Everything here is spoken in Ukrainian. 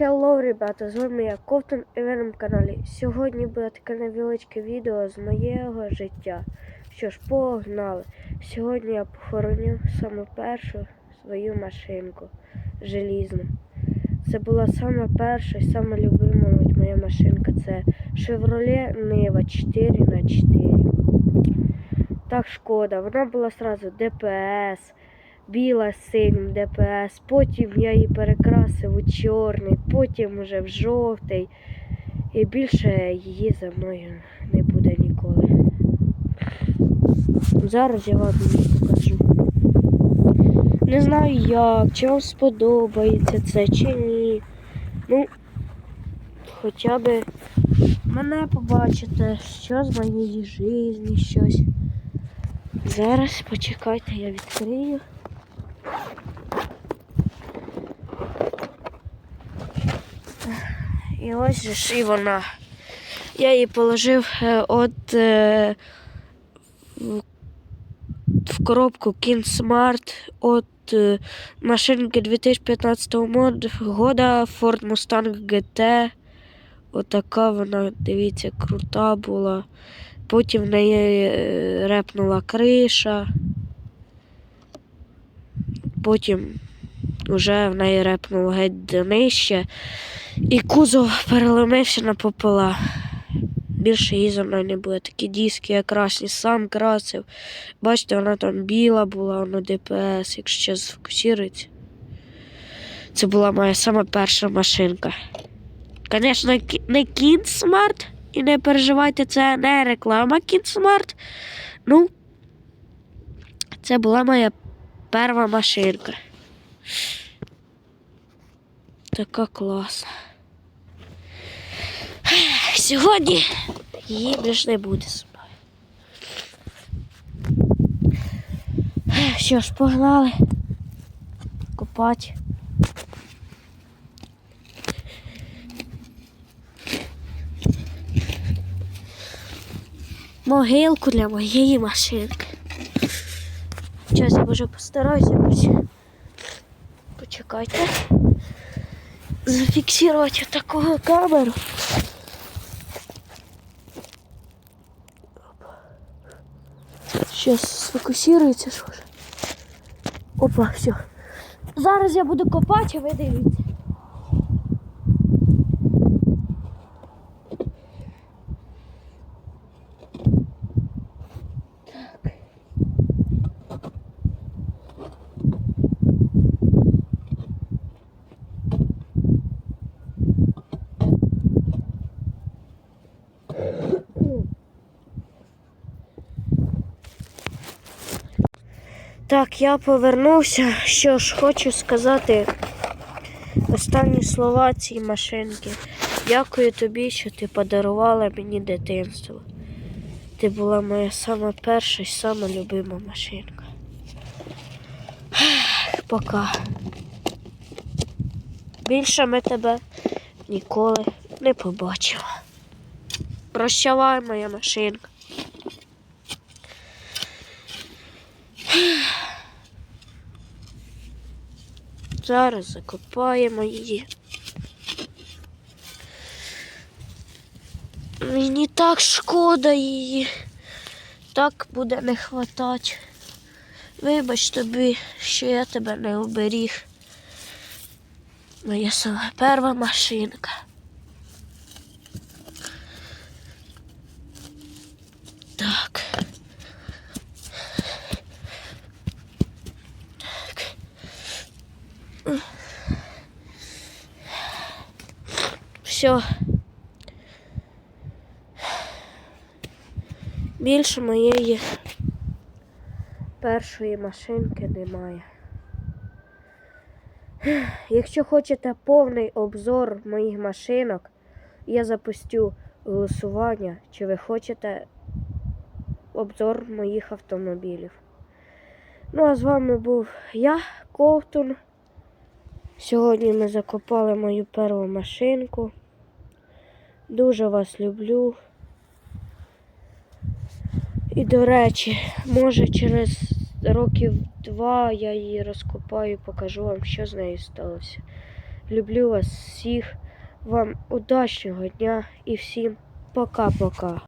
Hello, ребята! З вами я Ковтун і ви на каналі. Сьогодні буде таке невеличке відео з моєго життя. Що ж, погнали! Сьогодні я похороню саму першу свою машинку желізну. Це була сама перша і сама любима моя машинка. Це Chevrolet Niva 4 на 4 Так шкода. Вона була сразу ДПС біла синім ДПС, потім я її перекрасив у чорний, потім уже в жовтий. І більше її за мною не буде ніколи. Зараз я вам її покажу. Не знаю як, чи вам сподобається це, чи ні. Ну, хоча б мене побачите, що з моєї житті, щось. Зараз почекайте, я відкрию. І ось ж і вона. Я її положив е, от е, в, в коробку Kinsmart от е, машинки 2015 года Ford Mustang GT. Отака вона, дивіться, крута була. Потім в неї е, репнула криша. Потім вже в неї репнуло геть днище. І кузов переломився на попола. Більше її за мною не буде. Такі диски я красні, сам красив. Бачите, вона там біла була, вона ДПС, якщо ще сфокусується. Це була моя сама перша машинка. Звісно, не Кінсмарт. І не переживайте, це не реклама Кінсмарт. Ну, це була моя перша машинка. Така класна. Сьогодні її більш не буде зі мною. Що ж, погнали копати. Могилку для моєї машинки. Зараз я може постараюся якось. Почекайте. Зафіксувати таку камеру. Сейчас сфокусирується що ж. Опа, все. Зараз я буду копати, а ви дивіться. Так, я повернувся. Що ж, хочу сказати останні слова цій машинки. Дякую тобі, що ти подарувала мені дитинство. Ти була моя сама перша і сама любима машинка. Пока. Більше ми тебе ніколи не побачимо. Прощавай, моя машинка. Зараз закопаємо її. Мені так шкода її. Так буде не хватати. Вибач тобі, що я тебе не оберіг. Моя сама перша машинка. Все. Більше моєї першої машинки немає. Якщо хочете повний обзор моїх машинок, я запустю голосування, чи ви хочете обзор моїх автомобілів. Ну, а з вами був я, Ковтун. Сьогодні ми закопали мою першу машинку. Дуже вас люблю. І до речі, може через років два я її розкопаю і покажу вам, що з нею сталося. Люблю вас всіх. Вам удачного дня і всім пока-пока.